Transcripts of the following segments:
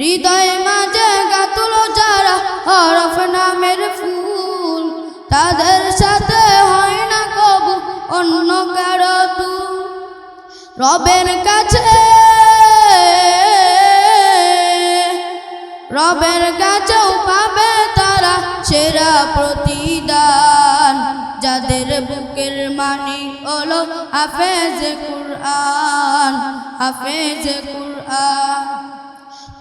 হৃদয় মাঝে গাতুল যারা হরফ নামের ফুল, তাদের সাথে হয় না কবু অন্য কারও রবের কাছে, রবের কাছেও পাবে তারা সেরা প্রতিদান। যাদের বুকের মানি হলো হাফেজ কুরআন হাফেজ কুরআন।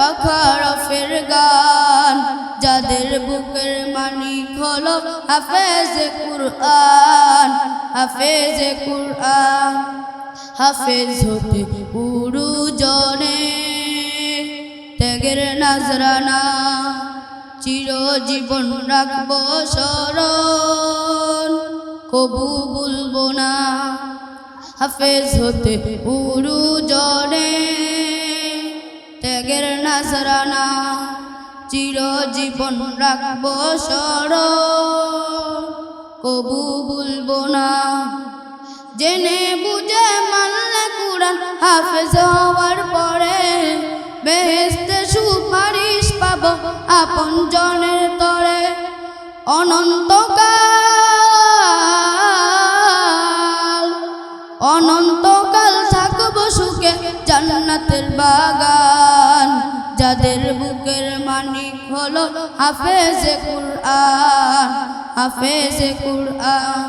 ফুটে পাখার ফের গান যাদের বুকের মানিক হলো হাফেজ কুরআন হাফেজ কুরআন, হাফেজ হতে পুরু জনে। ত্যাগের নাজরানা, চিরজীবন রাখব স্মরণ কবু বলব না, হাফেজ হতে পুরু জনে। ত্যাগের নাজরানা চিরজীবন রাখব স্মরণ কবু বলব না, জেনে বুঝে মানলে কুরআন হাফেজ হওয়ার পরে বেহেস্তে সুপারিশ পাব আপন জনের তরে। অনন্তকাল অনন্তকাল থাকব সুখে জান্নাতের বাগান। যাদের বুকের মানিক হলো হাফেজ কুরআন হাফেজ কুরআন।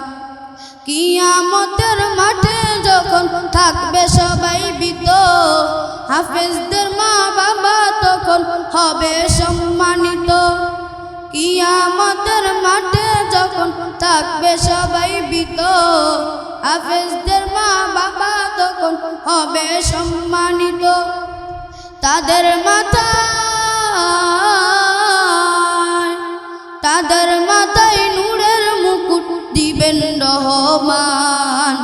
কিয়ামতের মাঠে যখন থাকবে সবাই বিত হাফেজদের মা বাবা তখন হবে সম্মানিত। কিয়ামতের মাঠে যখন থাকবে সবাই বিত হাফেজদের মা বাবা তখন হবে সম্মানিত। তাদের মাথায় তাদের মাথায় নূরের মুকুট দিবেন রহমান।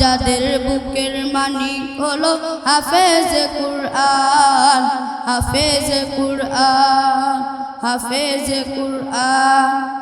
যাদের বুকের মানিক হলো হাফেজ কুরআন হাফেজ কুরআন হাফেজ কুরআন।